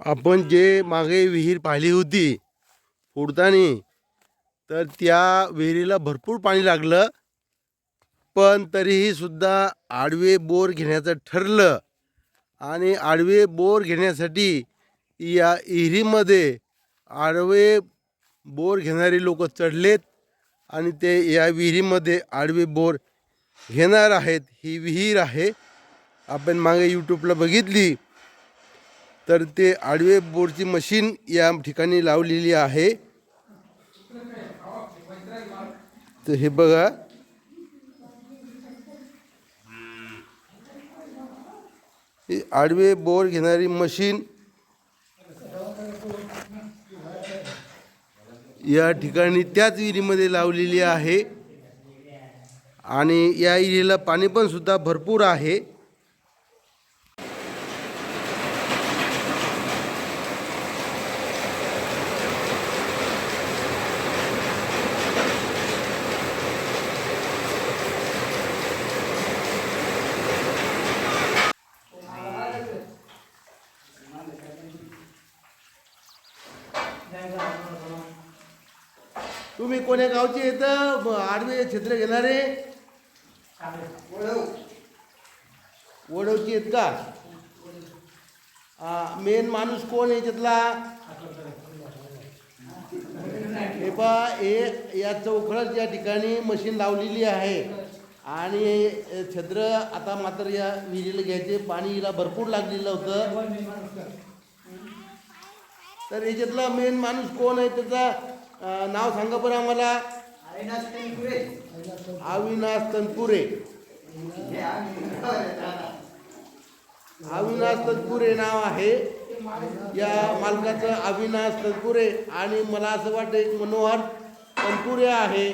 आपण जे मागे विहीर पाहिली होती फोडताना तर त्या विहिरीला भरपूर पाणी लागलं. पण तरीही सुद्धा आडवे बोर घेण्याचं ठरलं. आणि आडवे बोर घेण्यासाठी या विहिरीमध्ये आडवे बोर घेणारे लोक चढलेत आणि ते या विहिरीमध्ये आडवे बोर घेणार आहेत. ही विहीर आहे. आपण मागे यूट्यूबला बघितली. तर ते आडवे बोरची मशीन या ठिकाणी लावलेली आहे. तर हे बघा. ही आडवे बोर घेणारी मशीन या ठिकाणी त्याच विहिरीमध्ये लावलेली आहे. आणि या विहिरीला पाणी पण सुद्धा भरपूर आहे. तुम्ही कोण्या गावचे येतं आडवे क्षेत्र घेणारे? वडवची आहेत का? मेन माणूस कोण आहे त्यातला हे पा हे या चौखळात या ठिकाणी मशीन लावलेली आहे आणि छद्र आता मात्र या विहिरीला घ्यायचे पाणी हिला भरपूर लागलेलं होतं. तर याच्यातला मेन माणूस कोण आहे त्याचा? नाव सांगा बरं आम्हाला. अविनाश तनपुरे. अविनाश तनपुरे नाव आहे. या मालकाचं अविनाश तनपुरे आणि मला असं वाटतं एक मनोहर तनपुरे आहे.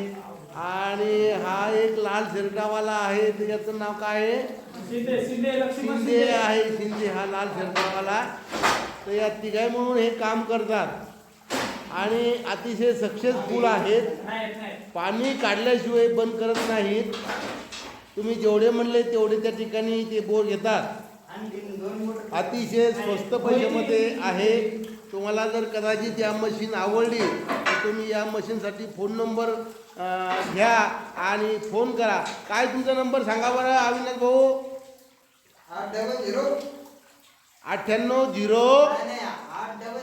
आणि हा एक लाल शर्टावाला आहे. त्याचं नाव काय आहे? शिंदे आहे. शिंदे हा लाल शर्टावाला तर या तिघाय म्हणून हे काम करतात. आणि अतिशय सक्सेसफुल आहेत. पाणी काढल्याशिवाय बंद करत नाहीत. तुम्ही जेवढे म्हणले तेवढे त्या ठिकाणी ते बोर घेतात. अतिशय स्वस्त पैशामध्ये आहे. तुम्हाला जर कदाचित या मशीन आवडली तर तुम्ही या मशीनसाठी फोन नंबर घ्या आणि फोन करा. काय तुमचा नंबर सांगा बरं अविनाश भाऊ? अठ्ठ्याण्णव झिरो. अठ्ठ्याण्णव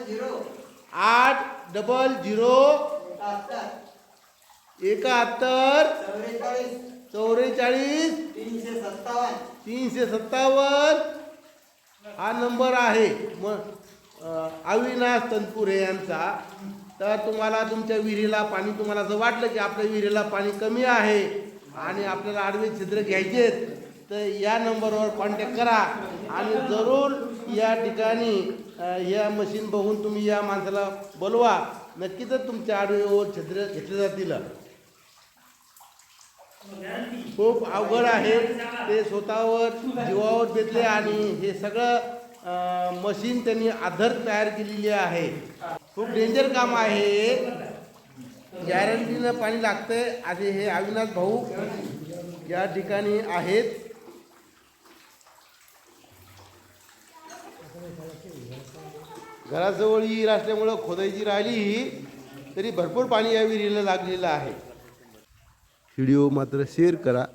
झिरो. आठ डबल झिरो. एकाहत्तर. चौवेचाळीस. तीनशे सत्तावन्न. तीनशे सत्तावन्न हा नंबर आहे. मग अविनाश तनपुरे यांचा. तर तुम्हाला तुमच्या विहिरीला पाणी तुम्हाला असं वाटलं की आपल्या विहिरीला पाणी कमी आहे आणि आपल्याला आडवे छिद्र घ्यायचेत तर या नंबरवर कॉन्टॅक्ट करा. आणि जरूर या ठिकाणी या मशीन बघून तुम्ही या माणसाला बोलवा. नक्कीच तुमच्या आडवीवर छिद्र घेतले जातील. खूप अवघड आहे. ते स्वतःवर जीवावर बेतले आणि हे सगळं मशीन त्यांनी आधार तयार केलेली आहे. खूप डेंजर काम आहे. गॅरंटीनं पाणी लागतंय. असे हे अविनाश भाऊ या ठिकाणी आहेत. घराजवळ विहीर असल्यामुळं खोदायची राहिली ही तरी भरपूर पाणी या विहिरीला लागलेलं आहे. व्हिडिओ मात्र शेअर करा.